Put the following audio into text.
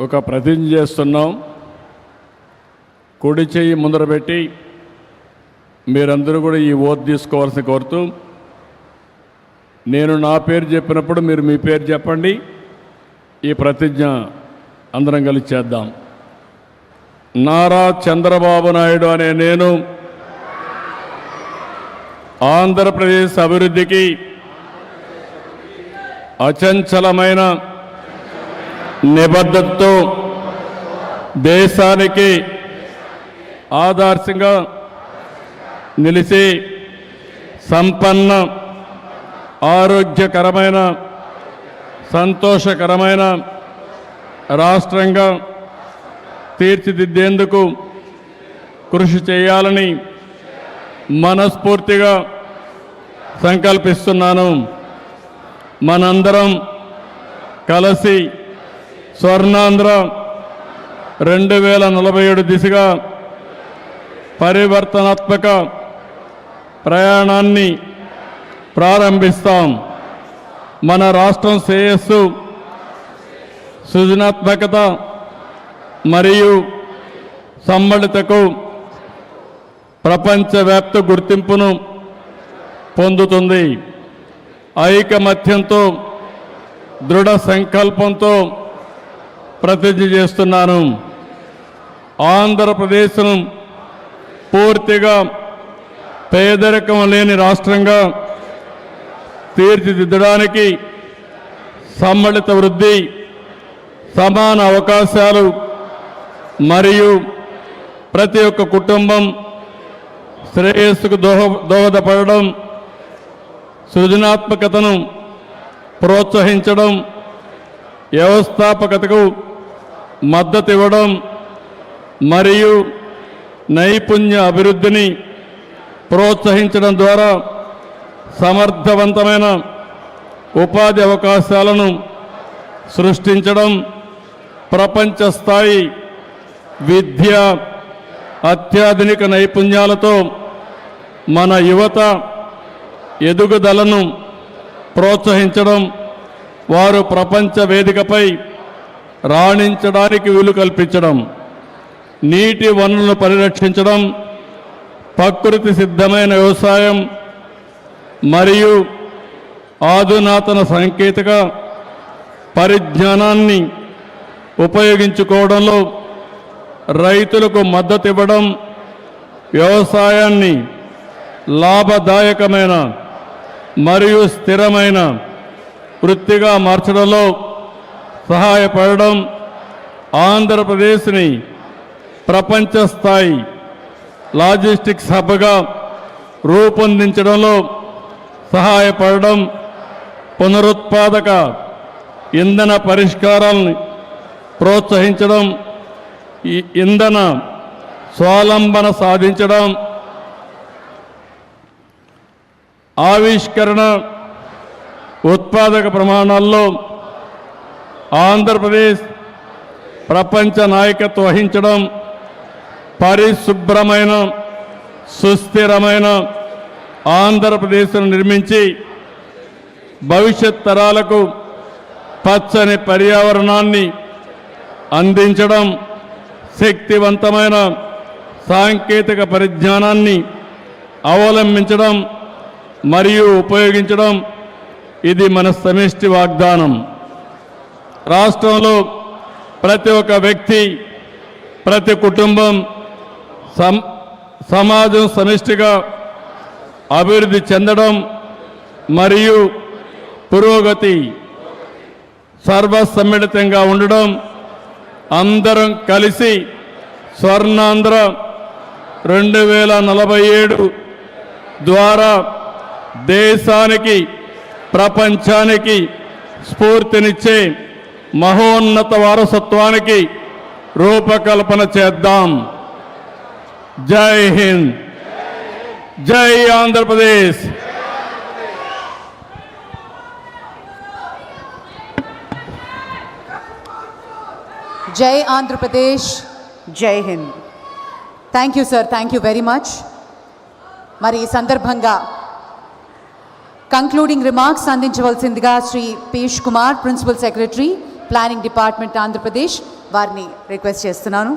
ఒక ప్రతిజ్ఞ చేస్తున్నాం. కుడి చేయి ముందర పెట్టి మీరందరూ కూడా ఈ ఓటు తీసుకోవాల్సి కోరుతూ నేను నా పేరు చెప్పినప్పుడు మీరు మీ పేరు చెప్పండి. ఈ ప్రతిజ్ఞ అందరం కలిసి చేద్దాం. నారా చంద్రబాబు నాయుడు అనే నేను ఆంధ్రప్రదేశ్ అభివృద్ధికి అచంచలమైన నిబద్ధతతో దేశానికి ఆదర్శంగా నిలిచి సంపన్న ఆరోగ్యకరమైన సంతోషకరమైన రాష్ట్రంగా తీర్చిదిద్దేందుకు కృషి చేయాలని మనస్ఫూర్తిగా సంకల్పిస్తున్నాను. మనందరం కలిసి స్వర్ణాంధ్ర రెండు వేల నలభై ఏడు దిశగా పరివర్తనాత్మక ప్రయాణాన్ని ప్రారంభిస్తాం. మన రాష్ట్రం శ్రేయస్సు సృజనాత్మకత మరియు సమ్మళితకు ప్రపంచవ్యాప్త గుర్తింపును పొందుతుంది. ఐకమత్యంతో దృఢ సంకల్పంతో ప్రతిజ్ఞ చేస్తున్నాను. ఆంధ్రప్రదేశ్ను పూర్తిగా పేదరికం లేని రాష్ట్రంగా తీర్చిదిద్దడానికి సమ్మళిత వృద్ధి సమాన అవకాశాలు మరియు ప్రతి ఒక్క కుటుంబం శ్రేయస్సుకు దోహ దోహదపడడం సృజనాత్మకతను ప్రోత్సహించడం వ్యవస్థాపకతకు మద్దతు ఇవ్వడం మరియు నైపుణ్య అభివృద్ధిని ప్రోత్సహించడం ద్వారా సమర్థవంతమైన ఉపాధి అవకాశాలను సృష్టించడం ప్రపంచ స్థాయి విద్య అత్యాధునిక నైపుణ్యాలతో మన యువత ఎదుగుదలను ప్రోత్సహించడం వారు ప్రపంచ వేదికపై రాణించడానికి వీలు కల్పించడం నీటి వనరులను పరిరక్షించడం ప్రకృతి సిద్ధమైన వ్యవసాయం మరియు ఆధునాతన సాంకేతిక పరిజ్ఞానాన్ని ఉపయోగించుకోవడంలో రైతులకు మద్దతు ఇవ్వడం వ్యవసాయాన్ని లాభదాయకమైన మరియు స్థిరమైన వృత్తిగా మార్చడంలో సహాయపడడం ఆంధ్రప్రదేశ్ని ప్రపంచ స్థాయి లాజిస్టిక్స్ హబ్గా రూపొందించడంలో సహాయపడడం పునరుత్పాదక ఇంధన పరిష్కారాలను ప్రోత్సహించడం ఇంధన స్వాలంబన సాధించడం ఆవిష్కరణ ఉత్పాదక ప్రమాణాల్లో ఆంధ్రప్రదేశ్ ప్రపంచ నాయకత్వం వహించడం పరిశుభ్రమైన సుస్థిరమైన ఆంధ్రప్రదేశ్ను నిర్మించి భవిష్యత్ తరాలకు పచ్చని పర్యావరణాన్ని అందించడం శక్తివంతమైన సాంకేతిక పరిజ్ఞానాన్ని అవలంబించడం మరియు ఉపయోగించడం ఇది మన సమిష్టి వాగ్దానం. రాష్ట్రంలో ప్రతి ఒక్క వ్యక్తి ప్రతి కుటుంబం సమాజం సమిష్టిగా అభివృద్ధి చెందడం మరియు పురోగతి సర్వసమ్మిళితంగా ఉండడం అందరం కలిసి స్వర్ణాంధ్ర రెండు వేల నలభై ఏడు ద్వారా దేశానికి ప్రపంచానికి స్ఫూర్తినిచ్చే మహోన్నత వారసత్వానికి రూపకల్పన చేద్దాం. జై హింద్. జై ఆంధ్రప్రదేశ్. జై ఆంధ్రప్రదేశ్. జై Hind. Thank you sir thank you very much మరి ఈ సందర్భంగా concluding remarks అందించవలసిందిగా Shri Piyush Kumar principal secretary planning department Andhra Pradesh వారిని రిక్వెస్ట్ చేస్తున్నాను.